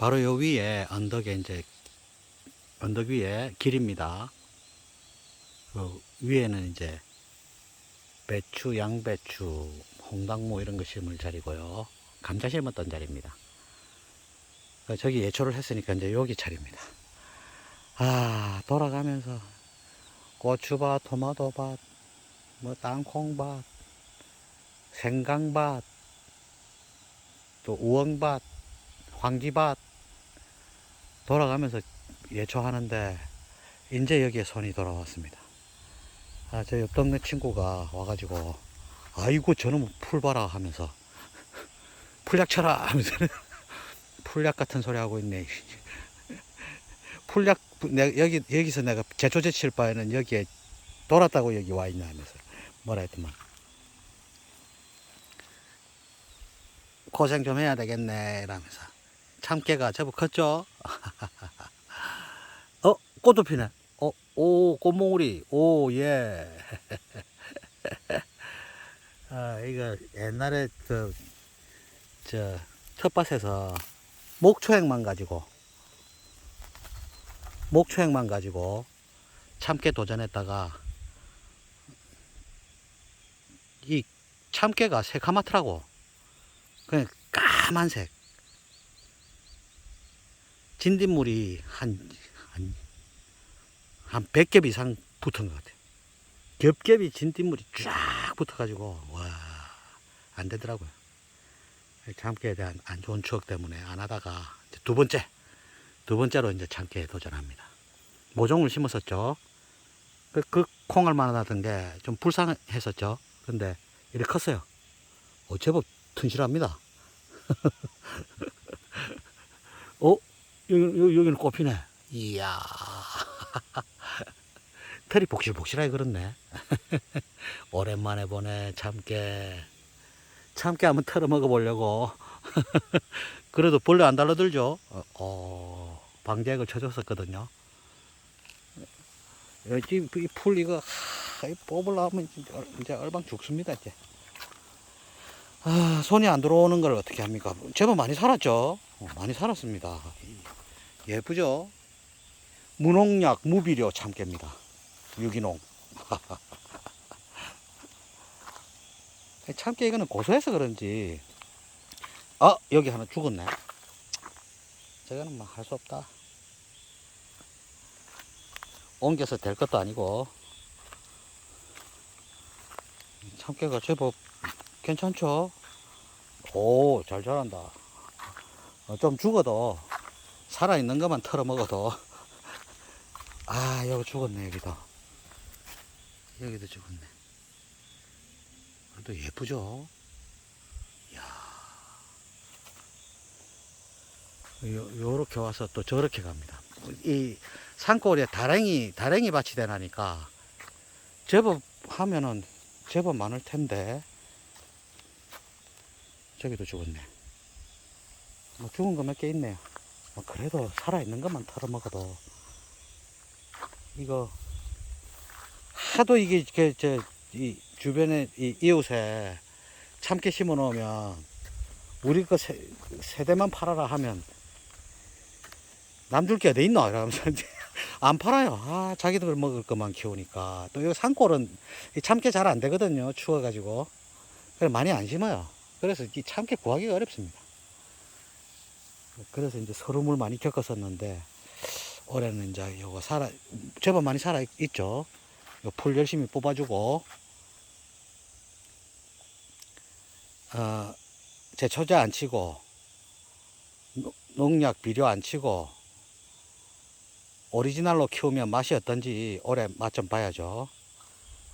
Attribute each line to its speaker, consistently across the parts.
Speaker 1: 바로 요 위에 언덕에 이제 언덕 위에 길입니다. 그 위에는 이제 배추, 양배추, 홍당무 이런 거 심을 자리고요. 감자 심었던 자리입니다. 어, 저기 예초를 했으니까 이제 여기 자리입니다. 아, 돌아가면서 고추밭, 토마토밭, 뭐 땅콩밭, 생강밭, 또 우엉밭, 황지밭 돌아가면서 예초하는데 이제 여기에 손이 돌아왔습니다. 아, 저 옆 동네 친구가 와가지고 아이고 저놈 풀 봐라 하면서 풀약 쳐라 하면서 풀약 같은 소리 하고 있네. 풀약 내 여기 여기서 내가 제초 제 칠 바에는 여기에 돌았다고 여기 와 있나 하면서 뭐라 했더만 고생 좀 해야 되겠네 이러면서 참깨가 제법 컸죠? 어 꽃도 피네. 어, 오 꽃몽우리 오 예. 아 이거 옛날에 그, 저 텃밭에서 목초액만 가지고 목초액만 가지고 참깨 도전했다가 이 참깨가 새카맣더라고. 그냥 까만색 진딧물이 한, 한, 한 100겹 이상 붙은 것 같아요. 겹겹이 진딧물이 쫙 붙어가지고, 와, 안 되더라고요. 참깨에 대한 안 좋은 추억 때문에 안 하다가 두 번째, 두 번째로 이제 참깨에 도전합니다. 모종을 심었었죠. 그, 그 콩알만 하던 게 좀 불쌍했었죠. 근데 이렇게 컸어요. 어, 제법 튼실합니다. 어? 여기, 여기, 여기는 꽃피네. 이야. 털이 복실복실하게 그렇네. 오랜만에 보네, 참깨. 참깨 한번 털어 먹어보려고. 그래도 벌레 안 달라들죠? 어, 어, 방제액을 쳐줬었거든요. 여기 이풀 이거, 하, 이 뽑으려면 이제, 얼- 이제 얼방 죽습니다, 이제. 아, 손이 안 들어오는 걸 어떻게 합니까? 제법 많이 살았죠? 어, 많이 살았습니다. 예쁘죠? 무농약, 무비료 참깨입니다. 유기농. 참깨 이거는 고소해서 그런지. 아, 여기 하나 죽었네. 저거는 뭐 할 수 없다. 옮겨서 될 것도 아니고. 참깨가 제법 괜찮죠? 오, 잘 자란다. 어, 좀 죽어도 살아있는 것만 털어 먹어도. 아 여기 죽었네 여기도. 여기도 죽었네. 또 예쁘죠? 이야. 요, 요렇게 와서 또 저렇게 갑니다. 이 산골에 다랭이 다랭이 밭이 되나니까 제법 하면은 제법 많을 텐데. 저기도 죽었네. 뭐 죽은 거 몇 개 있네요. 뭐 그래도 살아있는 것만 털어 먹어도 이거 하도 이게 이렇게 저이 주변에 이 이웃에 참깨 심어 놓으면 우리 거 세, 세대만 팔아라 하면 남줄 게 어디 있노? 이러면서 안 팔아요. 아, 자기들 먹을 것만 키우니까. 또 여기 산골은 이 참깨 잘 안 되거든요. 추워가지고. 그래서 많이 안 심어요. 그래서 이 참깨 구하기가 어렵습니다. 그래서 이제 서름을 많이 겪었었는데 올해는 이제 요거 살아 제법 많이 살아 있죠. 요 풀 열심히 뽑아주고 어, 제초제 안 치고 노- 농약 비료 안 치고 오리지널로 키우면 맛이 어떤지 올해 맛 좀 봐야죠.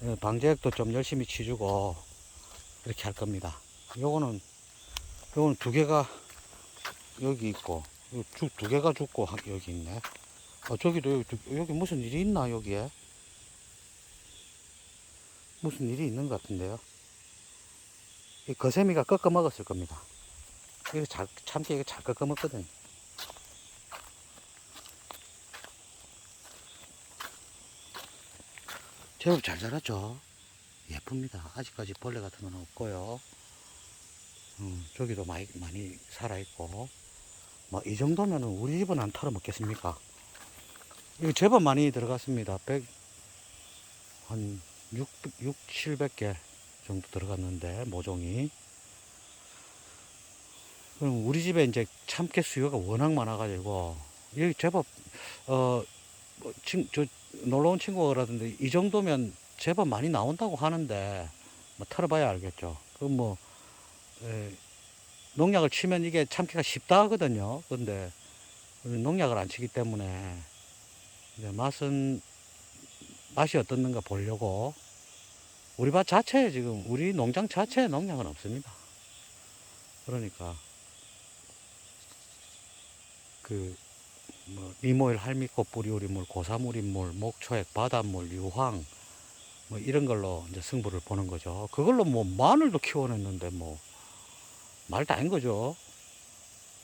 Speaker 1: 예, 방제액도 좀 열심히 치주고 이렇게 할 겁니다. 요거는 요거는 두 개가 여기 있고 죽 두 개가 죽고 한- 여기 있네. 아 저기도 여기, 두- 여기 무슨 일이 있나 여기에? 무슨 일이 있는 것 같은데요. 이 거세미가 꺾어 먹었을 겁니다. 이거 잘 참깨 이거 잘 꺾어 먹거든. 제법 잘 자랐죠. 예쁩니다. 아직까지 벌레 같은 건 없고요. 음, 저기도 많이 많이 살아 있고. 뭐 이 정도면은 우리 집은 안 털어 먹겠습니까? 이거 제법 많이 들어갔습니다. 100, 한 6, 6, 700개 정도 들어갔는데, 모종이. 그럼 우리 집에 이제 참깨 수요가 워낙 많아가지고, 여기 제법, 어, 뭐 친, 저, 놀러 온 친구가 그러던데, 이 정도면 제법 많이 나온다고 하는데, 뭐 털어봐야 알겠죠. 그 뭐, 에, 농약을 치면 이게 참기가 쉽다 하거든요. 근데 우리 농약을 안 치기 때문에 이제 맛은 맛이 어떻는가 보려고 우리 밭 자체에 지금 우리 농장 자체에 농약은 없습니다. 그러니까 그 뭐 미모일 할미꽃 뿌리우리물 고사물인물 목초액 바닷물 유황 뭐 이런 걸로 이제 승부를 보는 거죠. 그걸로 뭐 마늘도 키워냈는데 뭐 말도 아닌 거죠.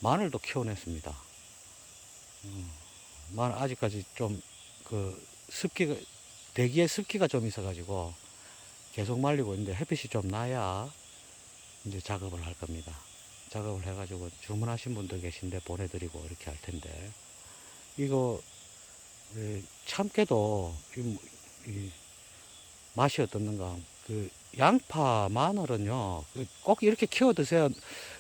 Speaker 1: 마늘도 키워냈습니다. 음, 마늘 아직까지 좀 그 습기가 대기에 습기가 좀 있어가지고 계속 말리고 있는데 햇빛이 좀 나야 이제 작업을 할 겁니다. 작업을 해가지고 주문하신 분들 계신데 보내드리고 이렇게 할 텐데 이거 예, 참깨도 이, 뭐- 이 맛이 어떻는가 그 양파 마늘은요 그꼭 이렇게 키워 드세요.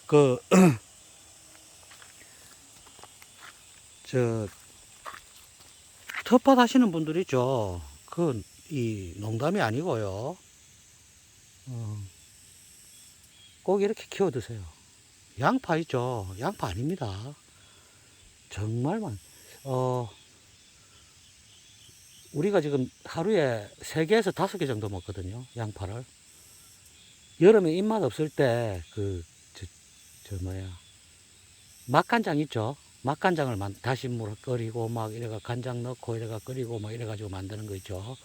Speaker 1: 그 저 텃밭 하시는 분들 있죠. 그이 농담이 아니고요. 어, 꼭 이렇게 키워 드세요. 양파 있죠. 양파 아닙니다. 정말 많 어, 우리가 지금 하루에 세개에서 다섯 개 정도 먹거든요. 양파를. 여름에 입맛 없을 때, 그, 저, 저 뭐야. 맛간장 있죠? 맛간장을 만, 다시 물 끓이고, 막 이래가 간장 넣고, 이래가 끓이고, 막 이래가지고 만드는 거 있죠?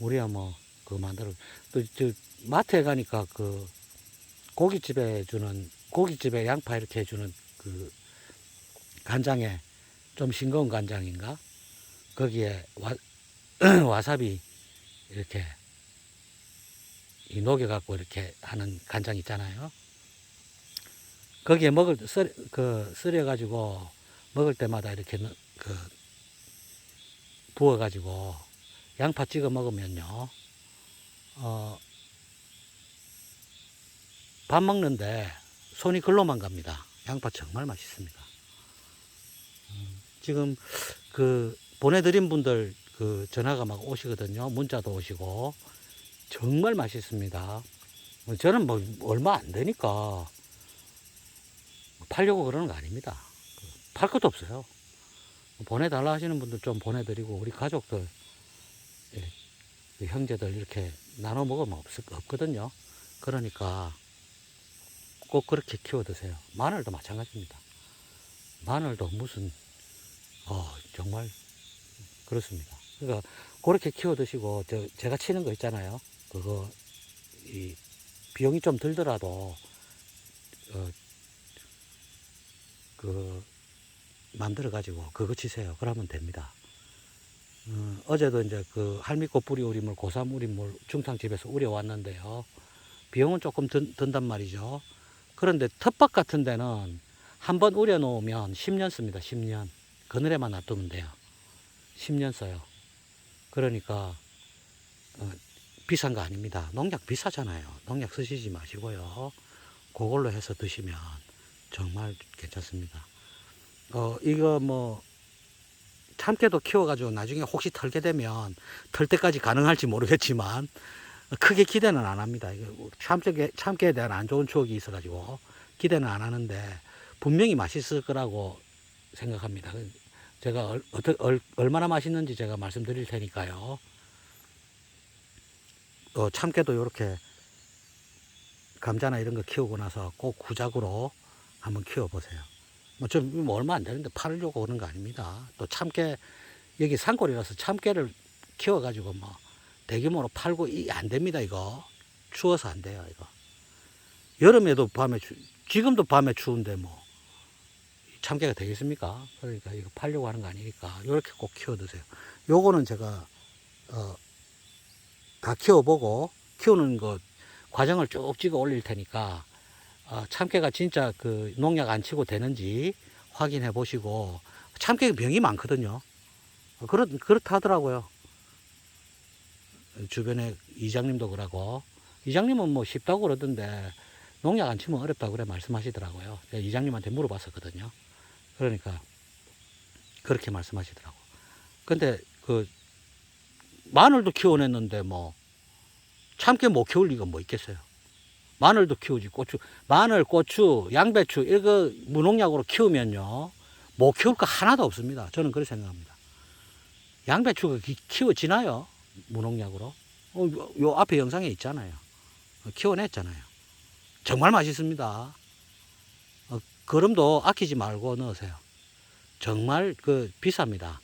Speaker 1: 우리야 뭐, 그거 만들어. 또, 저, 마트에 가니까 그, 고깃집에 주는, 고깃집에 양파 이렇게 해주는 그, 간장에, 좀 싱거운 간장인가? 거기에 와, 와사비 이렇게 이 녹여갖고 이렇게 하는 간장 있잖아요. 거기에 먹을 때 썰, 그 썰여가지고 먹을 때마다 이렇게 넣- 그 부어가지고 양파 찍어 먹으면요. 어, 밥 먹는데 손이 글로만 갑니다. 양파 정말 맛있습니다. 음, 지금 그 보내드린 분들 그 전화가 막 오시거든요. 문자도 오시고 정말 맛있습니다. 뭐 저는 뭐 얼마 안 되니까 팔려고 그러는 거 아닙니다. 그팔 것도 없어요. 보내달라 하시는 분들 좀 보내드리고 우리 가족들 예, 그 형제들 이렇게 나눠 먹으면 없, 없거든요. 그러니까 꼭 그렇게 키워 드세요. 마늘도 마찬가지입니다. 마늘도 무슨 어 정말 그렇습니다. 그러니까 그렇게 키워 드시고 저 제가 치는 거 있잖아요. 그거 이 비용이 좀 들더라도 어 그 만들어 가지고 그거 치세요. 그러면 됩니다. 어, 어제도 이제 그 할미꽃 뿌리 우리물 고삼 우리물 중탕집에서 우려 왔는데요. 비용은 조금 든, 든단 말이죠. 그런데 텃밭 같은 데는 한 번 우려 놓으면 10년 씁니다. 10년. 그늘에만 놔두면 돼요. 10년 써요. 그러니까 어, 비싼 거 아닙니다. 농약 비싸잖아요. 농약 쓰시지 마시고요. 그걸로 해서 드시면 정말 괜찮습니다. 어 이거 뭐 참깨도 키워가지고 나중에 혹시 털게 되면 털 때까지 가능할지 모르겠지만 크게 기대는 안 합니다. 이거 참깨 참깨에 대한 안 좋은 추억이 있어가지고 기대는 안 하는데 분명히 맛있을 거라고 생각합니다. 제가 얼, 얼, 얼마나 맛있는지 제가 말씀드릴 테니까요. 어, 참깨도 이렇게 감자나 이런 거 키우고 나서 꼭 구작으로 한번 키워보세요. 뭐, 좀, 뭐 얼마 안 되는데 팔으려고 그런 거 아닙니다. 또 참깨, 여기 산골이라서 참깨를 키워가지고 뭐 대규모로 팔고 이 안 됩니다, 이거. 추워서 안 돼요, 이거. 여름에도 밤에, 추, 지금도 밤에 추운데 뭐. 참깨가 되겠습니까? 그러니까 이거 팔려고 하는 거 아니니까 이렇게 꼭 키워 드세요. 요거는 제가 어, 다 키워보고 키우는 거 과정을 쭉 찍어 올릴 테니까 어, 참깨가 진짜 그 농약 안 치고 되는지 확인해 보시고 참깨 병이 많거든요. 어, 그렇 그렇다 하더라고요. 주변에 이장님도 그러고 이장님은 뭐 쉽다고 그러던데 농약 안 치면 어렵다고 그래 말씀하시더라고요. 이장님한테 물어봤었거든요. 그러니까 그렇게 말씀하시더라고. 근데 그 마늘도 키워냈는데 뭐 참깨 못 키울 리가 뭐 있겠어요. 마늘도 키우지 고추 마늘 고추 양배추 이거 무농약으로 키우면요 못 키울 거 하나도 없습니다. 저는 그렇게 생각합니다. 양배추가 기- 키워지나요? 무농약으로? 어, 요, 요 앞에 영상에 있잖아요. 어, 키워냈잖아요. 정말 맛있습니다. 어, 거름도 아끼지 말고 넣으세요. 정말 그 비쌉니다.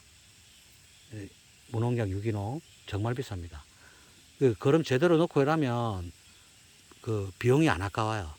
Speaker 1: 예, 무농약 유기농 정말 비쌉니다. 그 거름 제대로 넣고 이러면 그 비용이 안 아까워요.